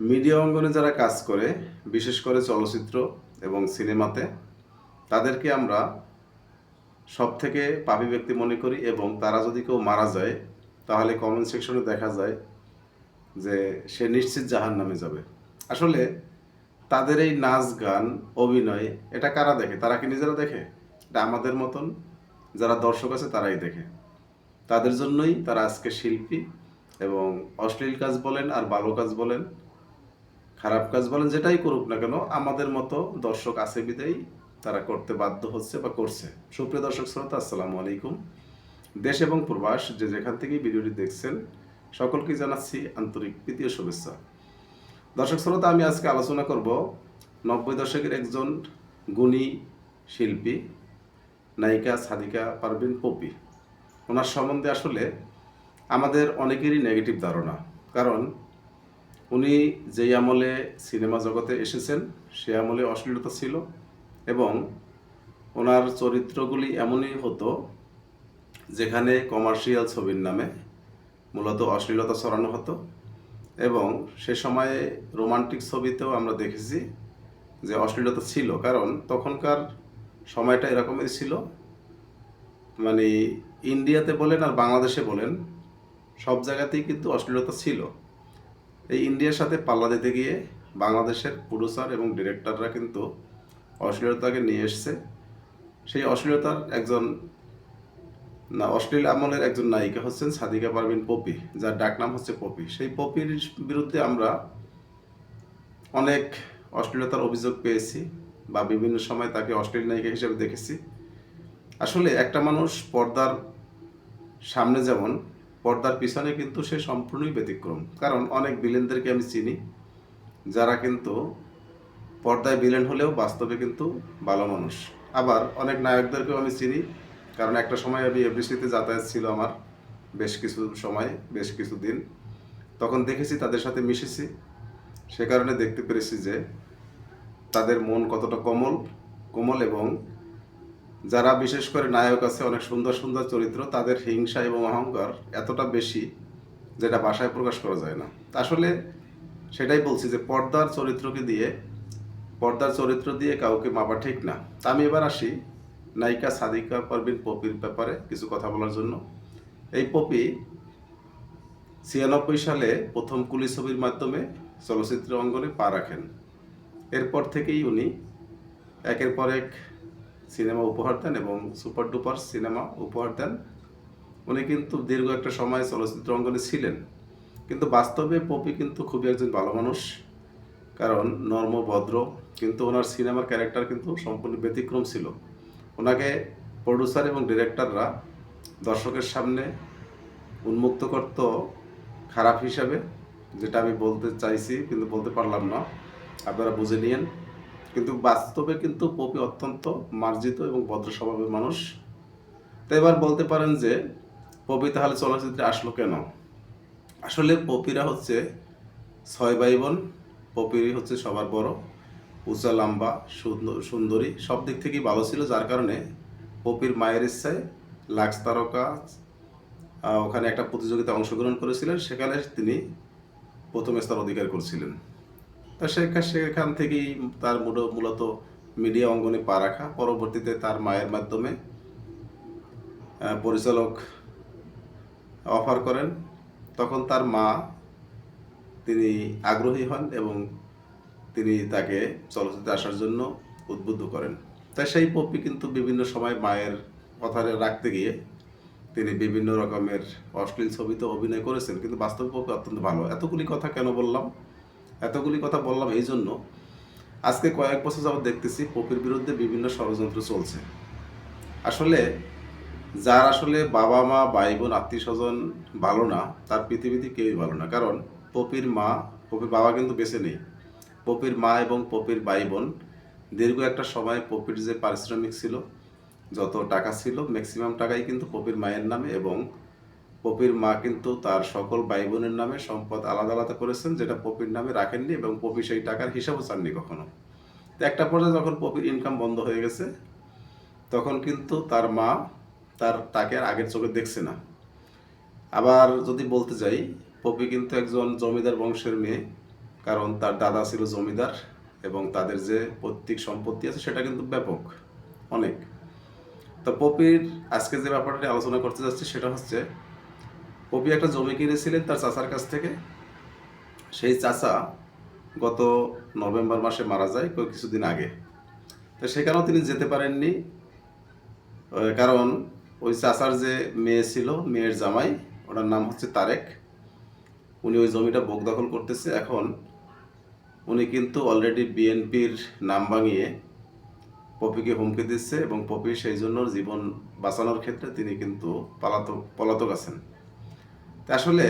Media অঙ্গনে যারা কাজ করে, বিশেষ করে চলচ্চিত্র এবং সিনেমাতে, তাদেরকে আমরা সব থেকে পাপী ব্যক্তি মনে করি এবং তারা যদি কেউ মারা যায়, তাহলে কমেন্ট সেকশনে দেখা যায় যে সে নিশ্চিত জাহান নামে যাবে। আসলে তাদের এই নাচ গান, অভিনয়, এটা কারা দেখে? তারা কি নিজেরা দেখে? এটা আমাদের মতন যারা দর্শক আছে, তারাই দেখে। তাদের জন্যই তারা আজকে শিল্পী এবং অশ্লীল কাজ বলেন আর ভালো কাজ বলেন খারাপ কাজ বলেন, যেটাই করুক না কেন, আমাদের মতো দর্শক আছে বিদায়ী, তারা করতে বাধ্য হচ্ছে বা করছে। সুপ্রিয় দর্শক শ্রোতা, আসসালামু আলাইকুম। দেশ এবং প্রবাস যে যেখান থেকেই ভিডিওটি দেখছেন, সকলকে জানাচ্ছি আন্তরিক প্রীতি শুভেচ্ছা। দর্শক শ্রোতা, আমি আজকে আলোচনা করব নব্বই দশকের একজন গুণী শিল্পী, নায়িকা সাদিকা পারভিন পপি। ওনার সম্বন্ধে আসলে আমাদের অনেকেরই নেগেটিভ ধারণা। কারণ উনি যেই আমলে সিনেমা জগতে এসেছেন, সে আমলে অশ্লীলতা ছিল এবং ওনার চরিত্রগুলি এমনই হতো যেখানে কমার্শিয়াল ছবির নামে মূলত অশ্লীলতা ছড়ানো হতো এবং সে সময়ে রোমান্টিক ছবিতেও আমরা দেখেছি যে অশ্লীলতা ছিল, কারণ তখনকার সময়টা এরকমই ছিল। মানে ইন্ডিয়াতে বলেন আর বাংলাদেশে বলেন, সব জায়গাতেই কিন্তু অশ্লীলতা ছিল। এই ইন্ডিয়ার সাথে পাল্লা দিতে গিয়ে বাংলাদেশের প্রডিউসার এবং ডিরেক্টররা কিন্তু অশ্লীলতাকে নিয়ে এসছে। সেই অশ্লীলতার একজন না, অশ্লীল আমলের একজন নায়িকা হচ্ছেন সাদিকা পারভিন পপি, যার ডাকনাম হচ্ছে পপি। সেই পপির বিরুদ্ধে আমরা অনেক অশ্লীলতার অভিযোগ পেয়েছি বা বিভিন্ন সময় তাকে অশ্লীল নায়িকা হিসেবে দেখেছি। আসলে একটা মানুষ পর্দার সামনে যেমন পর্দার পিছনে কিন্তু সে সম্পূর্ণই ব্যতিক্রম। কারণ অনেক বিলেনদেরকে আমি চিনি, যারা কিন্তু পর্দায় বিলেন হলেও বাস্তবে কিন্তু ভালো মানুষ। আবার অনেক নায়কদেরকেও আমি চিনি, কারণ একটা সময় আমি এফডিসিতে যাতায়াত ছিল আমার, বেশ কিছু সময়, বেশ কিছু দিন। তখন দেখেছি তাদের সাথে মিশেছি। সে কারণে দেখতে পেরেছি যে তাদের মন কতটা কোমল কোমল এবং যারা বিশেষ করে নায়ক আছে, অনেক সুন্দর সুন্দর চরিত্র, তাদের হিংসা এবং অহংকার এতটা বেশি যেটা ভাষায় প্রকাশ করা যায় না। আসলে সেটাই বলছি যে পর্দার চরিত্রকে দিয়ে, পর্দার চরিত্র দিয়ে কাউকে মাপা ঠিক না। আমি এবার আসি নায়িকা সাদিকা পারভিন পপির ব্যাপারে কিছু কথা বলার জন্য। এই পপি ছিয়ানব্বই সালে প্রথম কুলি ছবির মাধ্যমে চলচ্চিত্র অঙ্গনে পা রাখেন। এরপর থেকেই উনি একের পর এক সিনেমা উপহার দেন এবং সুপার ডুপার সিনেমা উপহার দেন। উনি কিন্তু দীর্ঘ একটা সময় চলচ্চিত্র অঙ্গনে ছিলেন। কিন্তু বাস্তবে পপি কিন্তু খুবই একজন ভালো মানুষ। কারণ নর্ম, ভদ্র, কিন্তু ওনার সিনেমার ক্যারেক্টার কিন্তু সম্পূর্ণ ব্যতিক্রম ছিল। ওনাকে প্রডিউসার এবং ডিরেক্টররা দর্শকের সামনে উন্মুক্ত করত খারাপ হিসাবে, যেটা আমি বলতে চাইছি, কিন্তু বলতে পারলাম না। আপনারা বুঝে নিয়েন। কিন্তু বাস্তবে কিন্তু পপি অত্যন্ত মার্জিত এবং ভদ্র স্বভাবের মানুষ। তো এবার বলতে পারেন যে, পপি তাহলে চলচ্চিত্রে আসলো কেন? আসলে পপিরা হচ্ছে ছয় ভাই বোন পপিরই হচ্ছে সবার বড়, উঁচা, লম্বা সুন্দর, সব দিক থেকেই ভালো ছিল, যার কারণে পপির মায়ের ইচ্ছায় লাক্স তারকা ওখানে একটা প্রতিযোগিতায় অংশগ্রহণ করেছিলেন, সেখানে তিনি প্রথম স্থান অধিকার করেছিলেন। তা সেখান থেকেই তার মূল- মূলত মিডিয়া অঙ্গনে পা রাখা। পরবর্তীতে তার মায়ের মাধ্যমে পরিচালক অফার করেন। তখন তার মা তিনি আগ্রহী হন এবং তিনি তাকে চলচ্চিত্রে আসার জন্য উদ্বুদ্ধ করেন। তাই সেই পপি কিন্তু বিভিন্ন সময় মায়ের কথা রাখতে গিয়ে তিনি বিভিন্ন রকমের অশ্লীল ছবিতে অভিনয় করেছেন। কিন্তু বাস্তব পপি অত্যন্ত ভালো। এতগুলি কথা কেন বললাম? এতগুলি কথা বললাম এই জন্য আজকে কয়েক বছর যাবত দেখতেছি পপির বিরুদ্ধে বিভিন্ন ষড়যন্ত্র চলছে। আসলে যার আসলে বাবা মা ভাই বোন আত্মীয় স্বজন ভালো না, তার পৃথিবীতে কেউই ভালো না। কারণ পপির মা, পপির বাবা কিন্তু বেঁচে নেই। পপির মা এবং পপির ভাই বোন দীর্ঘ একটা সময় পপির যে পারিশ্রমিক ছিল, যত টাকা ছিল ম্যাক্সিমাম টাকাই কিন্তু পপির মায়ের নামে এবং পপির মা কিন্তু তার সকল ভাই বোনের নামে সম্পদ আলাদা আলাদা করেছেন, যেটা পপির নামে রাখেননি এবং পপি সেই টাকার হিসাবও চাননি কখনো। তো একটা পর্যায়ে যখন পপির ইনকাম বন্ধ হয়ে গেছে, তখন কিন্তু তার মা তার তাকে আর আগের চোখে দেখছে না। আবার যদি বলতে যাই, পপি কিন্তু একজন জমিদার বংশের মেয়ে, কারণ তার দাদা ছিল জমিদার এবং তাদের যে পৈতৃক সম্পত্তি আছে সেটা কিন্তু ব্যাপক, অনেক। তো পপির আজকে যে ব্যাপারটা আলোচনা করতে যাচ্ছি সেটা হচ্ছে পপি একটা জমি কিনেছিলেন তার চাচার কাছ থেকে। সেই চাচা গত নভেম্বর মাসে মারা যায় কিছুদিন আগে। তো সেখানেও তিনি যেতে পারেননি কারণ ওই চাচার যে মেয়ে ছিল, মেয়ের জামাই ওনার নাম হচ্ছে তারেক। উনি ওই জমিটা বোক দখল করতেছে। এখন উনি কিন্তু অলরেডি বিএনপির নাম ভাঙিয়ে পপিকে হুমকি দিচ্ছে এবং পপি সেই জন্য জীবন বাঁচানোর ক্ষেত্রে তিনি কিন্তু পলাতক পলাতক আছেন। তা আসলে